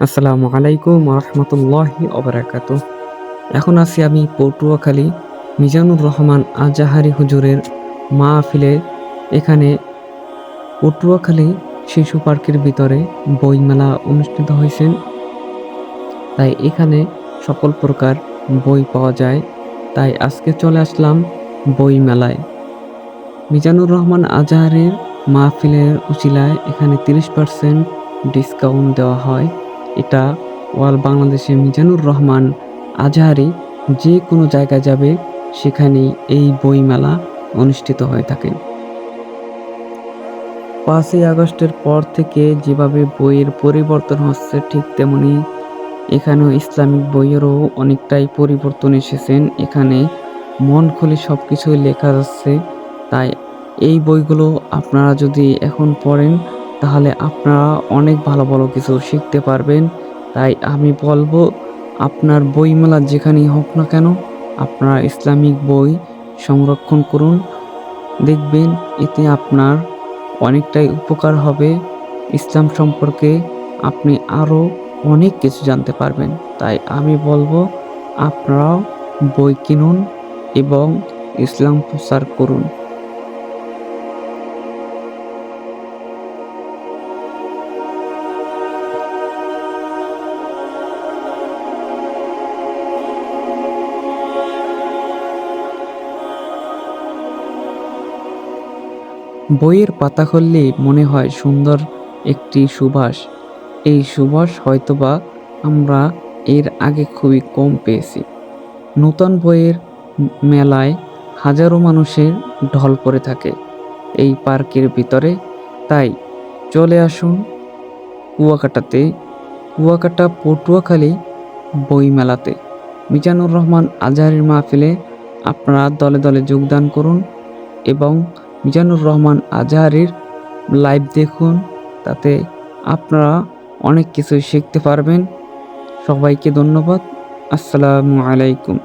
আসসালামু আলাইকুম রহমতুল্লাহি অবরাকাত এখন আছি আমি পটুয়াখালী মিজানুর রহমান আজাহারি হুজুরের মাহফিলে। এখানে পটুয়াখালী শিশু পার্কের ভিতরে বইমেলা অনুষ্ঠিত হয়েছেন তাই এখানে সকল প্রকার বই পাওয়া যায়। তাই আজকে চলে আসলাম বই মেলায় মিজানুর রহমান আজাহারের মাহফিলের উচিলায় এখানে তিরিশ পার্সেন্ট ডিসকাউন্ট দেওয়া হয়। এটা ওয়াল বাংলাদেশে মিজানুর রহমান আজহারি যে কোনো জায়গায় যাবে, সেখানেই এই বই মেলা অনুষ্ঠিত হয়ে থাকে। পাঁচই আগস্টের পর থেকে যেভাবে বইয়ের পরিবর্তন হচ্ছে, ঠিক তেমনি এখানেও ইসলামিক বইয়েরও অনেকটাই পরিবর্তন এসেছেন। এখানে মন খুলে সব কিছুই লেখা যাচ্ছে তাই এই বইগুলো আপনারা যদি এখন পড়েন তাহলে আপনারা অনেক ভালো ভালো কিছু শিখতে পারবেন। তাই আমি বলব, আপনার বইমেলা যেখানেই হোক না কেন, আপনারা ইসলামিক বই সংরক্ষণ করুন। দেখবেন এতে আপনার অনেকটাই উপকার হবে। ইসলাম সম্পর্কে আপনি আরও অনেক কিছু জানতে পারবেন। তাই আমি বলব, আপনারাও বই কিনুন এবং ইসলাম প্রচার করুন। বইয়ের পাতা খুললে মনে হয় সুন্দর একটি সুবাস। এই সুবাস হয়তোবা আমরা এর আগে খুবই কম পেয়েছি। নূতন বইয়ের মেলায় হাজারো মানুষের ঢল পড়ে থাকে এই পার্কের ভিতরে। তাই চলে আসুন কুয়াকাটাতে। কুয়াকাটা পটুয়াখালী বই মেলাতে মিজানুর রহমান আজহারের মাহফিলে আপনারা দলে দলে যোগদান করুন এবং মিজানুর রহমান আজহারির লাইভ দেখুন, তাতে আপনারা অনেক কিছু শিখতে পারবেন। সবাইকে ধন্যবাদ। আসসালামু আলাইকুম।